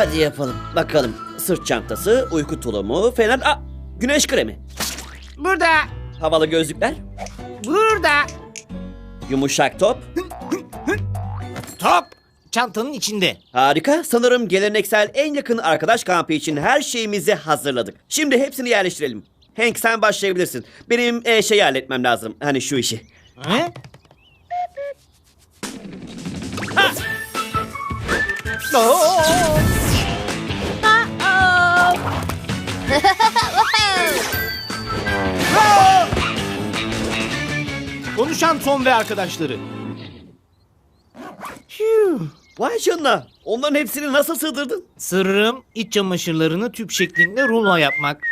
Hadi yapalım. Bakalım. Sırt çantası, uyku tulumu, fener... Aa, güneş kremi. Burada. Havalı gözlükler, Burada. yumuşak top. Top. Çantanın içinde. Harika. Sanırım geleneksel en yakın arkadaş kampı için her şeyimizi hazırladık. Şimdi hepsini yerleştirelim. Hank sen başlayabilirsin. Benim e, şeyi halletmem lazım. Hani şu işi. He? Konuşan Tom ve arkadaşları. Vay canına. Onların hepsini nasıl sığdırdın? Sırrım iç çamaşırlarını tüp şeklinde rulo yapmak.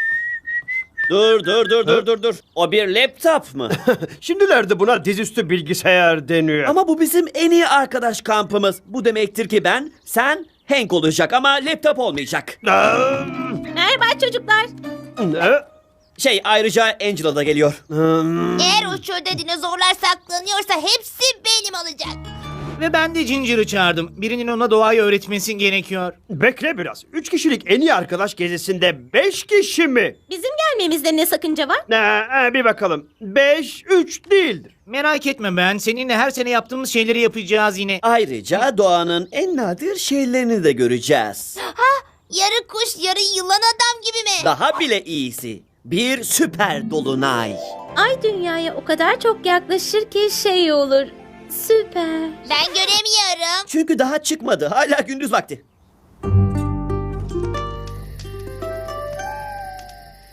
Dur dur dur dur dur dur. O bir laptop mı? Şimdilerde buna dizüstü bilgisayar deniyor. ama bu bizim en iyi arkadaş kampımız. Bu demektir ki ben, sen, Hank olacak ama laptop olmayacak. Aa, Merhaba çocuklar. ne? Şey ayrıca Angela da geliyor. Hmm, Eğer çölde dinozorlar saklanıyorsa hepsi benim olacak. Ve ben de Ginger'ı çağırdım. Birinin ona doğayı öğretmesi gerekiyor. Bekle biraz. Üç kişilik en iyi arkadaş gezisinde beş kişi mi? Bizim gelmemizde ne sakınca var? Ee, bir bakalım. Beş, üç değildir. Merak etme ben. Seninle her sene yaptığımız şeyleri yapacağız yine. Ayrıca doğanın en nadir şeylerini de göreceğiz. Yarı kuş yarı yılan adam gibi mi? Daha bile iyisi. Bir süper dolunay. Ay dünyaya o kadar çok yaklaşır ki şey olur. Süper. Ben göremiyorum. Çünkü daha çıkmadı. Hala gündüz vakti.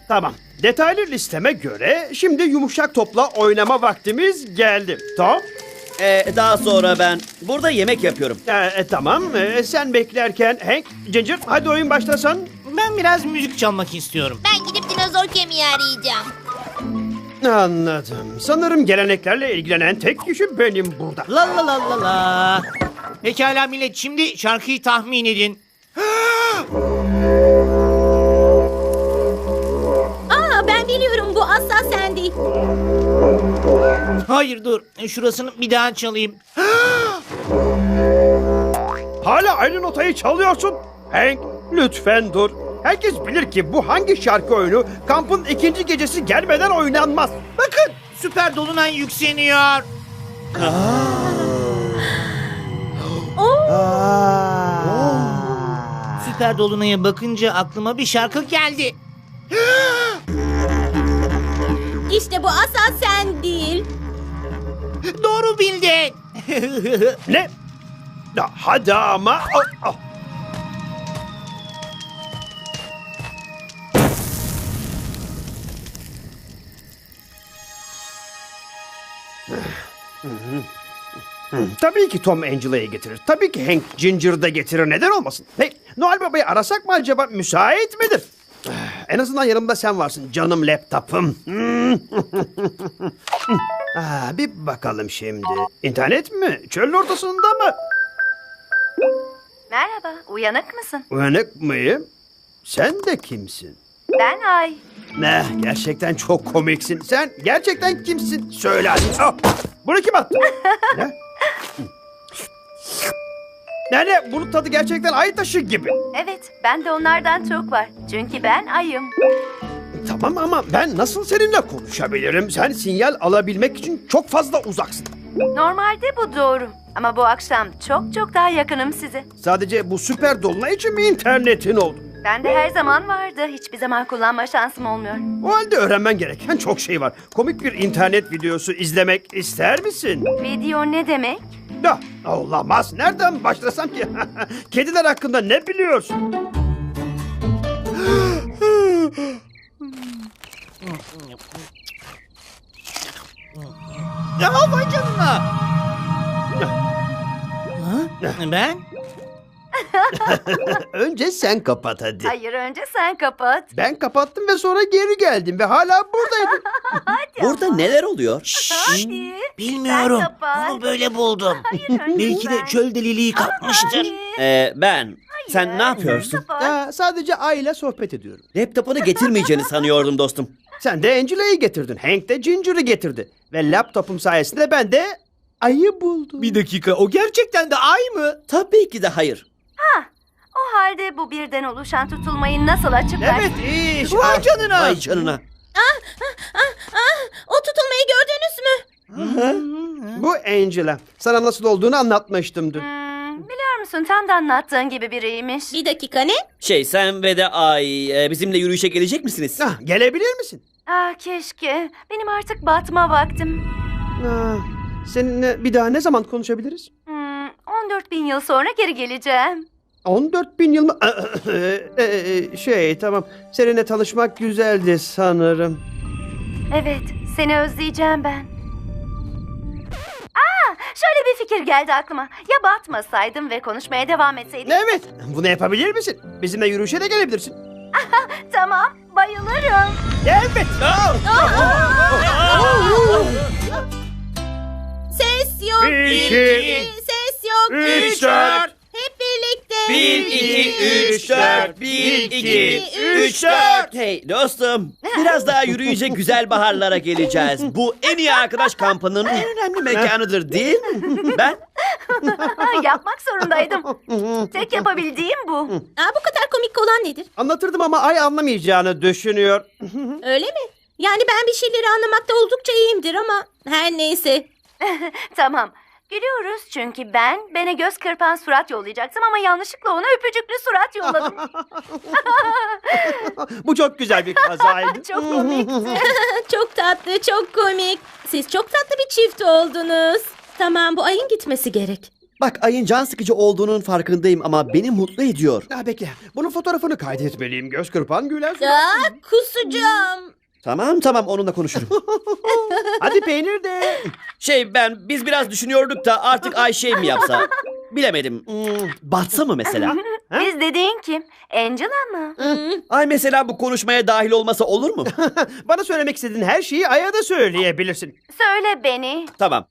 Tamam. Detaylı listeme göre şimdi yumuşak topla oynama vaktimiz geldi. Tamam. Ee, daha sonra ben burada yemek yapıyorum. Ee, e, tamam. Ee, sen beklerken Hank, Ginger hadi oyun başlasan. Ben biraz müzik çalmak istiyorum. Ben gidip dinozor kemiği arayacağım. Anladım. Sanırım geleneklerle ilgilenen tek kişi benim burada. La la la la la. Pekala millet şimdi şarkıyı tahmin edin. Hayır dur. Şurasını bir daha çalayım. Hala aynı notayı çalıyorsun. Hank lütfen dur. Herkes bilir ki bu hangi şarkı oyunu kampın ikinci gecesi gelmeden oynanmaz. Bakın süper dolunay yükseliyor. Süper dolunaya bakınca aklıma bir şarkı geldi. İşte bu asla sen değil. Doğru bildin. Ne? Ya hadi ama. Oh, oh. Tabii ki Tom Angela'yı getirir. Tabii ki Hank Ginger'ı da getirir. Neden olmasın? Hey, Noel Baba'yı arasak mı acaba? Müsait midir? En azından yanımda sen varsın canım laptopum. Aa, bir bakalım şimdi. İnternet mi? Çölün ortasında mı? Merhaba, uyanık mısın? Uyanık mıyım? Sen de kimsin? Ben Ay. Ne? Gerçekten çok komiksin. Sen gerçekten kimsin? Söyle hadi. Ah, bunu kim attı? ne? Ne ne? Bunun tadı gerçekten ay taşı gibi. Evet, ben de onlardan çok var. Çünkü ben Ay'ım. Tamam ama ben nasıl seninle konuşabilirim? Sen sinyal alabilmek için çok fazla uzaksın. Normalde bu doğru. Ama bu akşam çok çok daha yakınım size. Sadece bu süper dolunay için mi internetin oldu? Bende her zaman vardı. Hiçbir zaman kullanma şansım olmuyor. O halde öğrenmen gereken çok şey var. Komik bir internet videosu izlemek ister misin? Video ne demek? Ya, olamaz. Nereden başlasam ki? Kediler hakkında ne biliyorsun? Ya vay canına. Ha? Ben? Önce sen kapat hadi. Hayır, önce sen kapat. Ben kapattım ve sonra geri geldim ve hala buradaydın. Burada neler oluyor? Hadi. Bilmiyorum. Sen kapat. Onu böyle buldum. Hayır, önce Belki de ben. çöl deliliği kapmıştır. Hadi. Ee, ben. Sen ne yapıyorsun? Kapat. Sadece aile sohbet ediyorum. Laptopunu getirmeyeceğini sanıyordum dostum. Sen de Angela'yı getirdin. Hank de Ginger'ı getirdi. Ve laptopum sayesinde ben de ayı buldum. Bir dakika o gerçekten de ay mı? Tabii ki de hayır. O halde bu birden oluşan tutulmayı nasıl açıklar? Evet iş. Vay canına. Vay canına. O tutulmayı gördünüz mü? Bu Angela. Sana nasıl olduğunu anlatmıştım dün. Hmm, biliyor musun tam da anlattığın gibi biriymiş. Bir dakika ne? Şey sen ve de Ay e, bizimle yürüyüşe gelecek misiniz? Ah, gelebilir misin? Ah keşke. Benim artık batma vaktim. Ah, seninle bir daha ne zaman konuşabiliriz? Hmm, 14 bin yıl sonra geri geleceğim. 14 bin yıl mı? Ee, şey tamam. Seninle tanışmak güzeldi sanırım. Evet, seni özleyeceğim ben. Aa, şöyle bir fikir geldi aklıma. Ya batmasaydım ve konuşmaya devam etseydik? Evet. Bunu yapabilir misin? Bizimle yürüyüşe de gelebilirsin. Tamam, bayılırım. Evet. Ses yok. Bir, iki, Ses yok. üç, dört. 1, 2, 3, 4. 1, 2, 3, 4. Hey dostum. Biraz daha yürüyünce güzel baharlara geleceğiz. Bu en iyi arkadaş kampının en önemli mekanıdır değil mi? Ben Yapmak zorundaydım. Tek yapabildiğim bu. Aa, bu kadar komik olan nedir? Anlatırdım ama Ay anlamayacağını düşünüyor. Öyle mi? Yani ben bir şeyleri anlamakta oldukça iyiyimdir ama her neyse. Tamam. Gülüyoruz çünkü ben Ben'e göz kırpan surat yollayacaktım ama yanlışlıkla ona öpücüklü surat yolladım. Bu çok güzel bir kazaydı. Çok komikti. çok tatlı, çok komik. Siz çok tatlı bir çift oldunuz. Tamam bu ayın gitmesi gerek. bak ayın can sıkıcı olduğunun farkındayım ama beni mutlu ediyor. Ha, bekle. Bunun fotoğrafını kaydetmeliyim. Göz kırpan gülen surat. Aa, kusacağım. Tamam tamam onunla konuşurum. Hadi peynir de. Şey ben biz biraz düşünüyorduk da artık Ay şey mi yapsa? Bilemedim. Hmm, batsa mı mesela? Biz dediğin kim? Angela mı? Ay mesela bu konuşmaya dahil olmasa olur mu? Bana söylemek istediğin her şeyi Ay'a da söyleyebilirsin. Söyle beni. Tamam.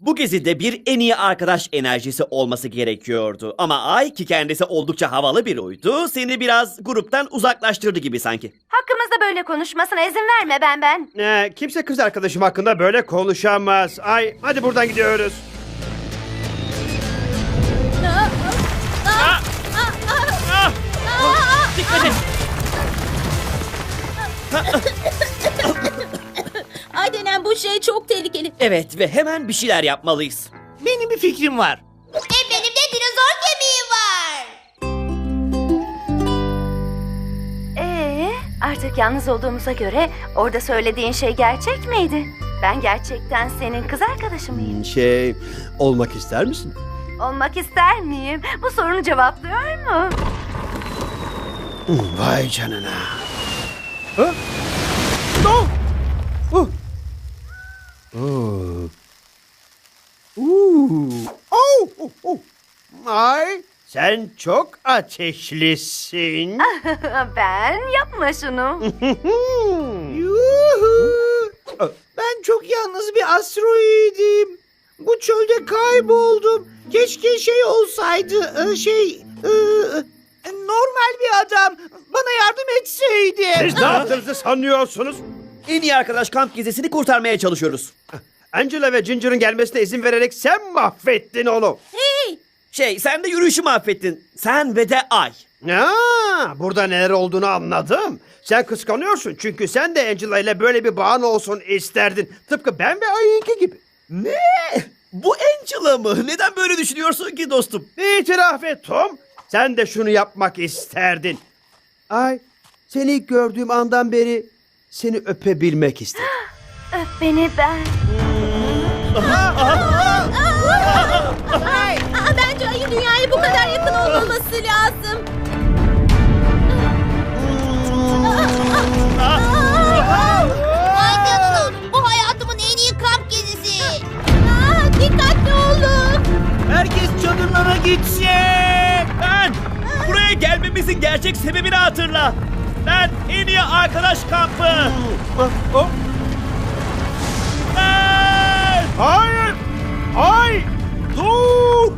Bu gezide bir en iyi arkadaş enerjisi olması gerekiyordu. Ama Ay ki kendisi oldukça havalı bir uydu. Seni biraz gruptan uzaklaştırdı gibi sanki. Hakkımızda böyle konuşmasına izin verme ben ben. Ee, kimse kız arkadaşım hakkında böyle konuşamaz. Ay hadi buradan gidiyoruz. Evet ve hemen bir şeyler yapmalıyız. Benim bir fikrim var. E benim de dinozor kemiği var. Ee, artık yalnız olduğumuza göre orada söylediğin şey gerçek miydi? Ben gerçekten senin kız arkadaşın mıyım? Şey, olmak ister misin? Olmak ister miyim? Bu sorunu cevaplıyor mu? Vay canına. Ha? No! Oh! Oh! Ooh! Oh! Oh! Oh! Ay, sen çok ateşlisin. ben yapma şunu. Yuhu. Ben çok yalnız bir asteroidim. Bu çölde kayboldum. Keşke şey olsaydı, e, şey, e, e, normal bir adam bana yardım etseydi. Siz ne yaptığınızı sanıyorsunuz? En iyi arkadaş kamp gezisini kurtarmaya çalışıyoruz. Angela ve Ginger'ın gelmesine izin vererek sen mahvettin onu. Hey! Şey sen de yürüyüşü mahvettin. Sen ve de Ay. Ya, burada neler olduğunu anladım. Sen kıskanıyorsun çünkü sen de Angela ile böyle bir bağın olsun isterdin. Tıpkı ben ve Ayınki gibi. Ne? Bu Angela mı? Neden böyle düşünüyorsun ki dostum? İtiraf et Tom. Sen de şunu yapmak isterdin. Ay, seni ilk gördüğüm andan beri seni öpebilmek istedim. Öp beni ben. Aa, bence ayın dünyaya bu kadar yakın olmaması lazım. Vay canına. Bu hayatımın en iyi kamp gezisi. Aa, dikkatli olun. Herkes çadırlara gitsin. Ben! Buraya gelmemizin gerçek sebebini hatırla. Ben en iyi arkadaş kampı. Ben! Hayır! Ay! Dur!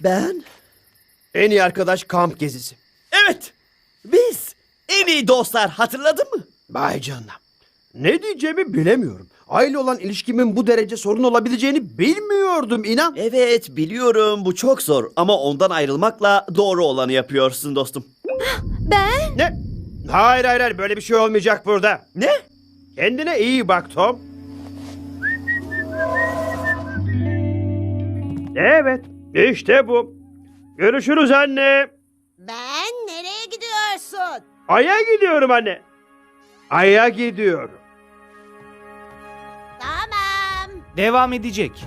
Ben? En iyi arkadaş kamp gezisi. Evet. Biz en iyi dostlar hatırladın mı? Vay canına. Ne diyeceğimi bilemiyorum. Aile olan ilişkimin bu derece sorun olabileceğini bilmiyordum inan. Evet biliyorum bu çok zor ama ondan ayrılmakla doğru olanı yapıyorsun dostum. Ben? Ne? Hayır hayır hayır böyle bir şey olmayacak burada. Ne? Kendine iyi bak Tom. Evet işte bu. Görüşürüz anne. Ben nereye gidiyorsun? Ay'a gidiyorum anne. Ay'a gidiyorum. Devam edecek.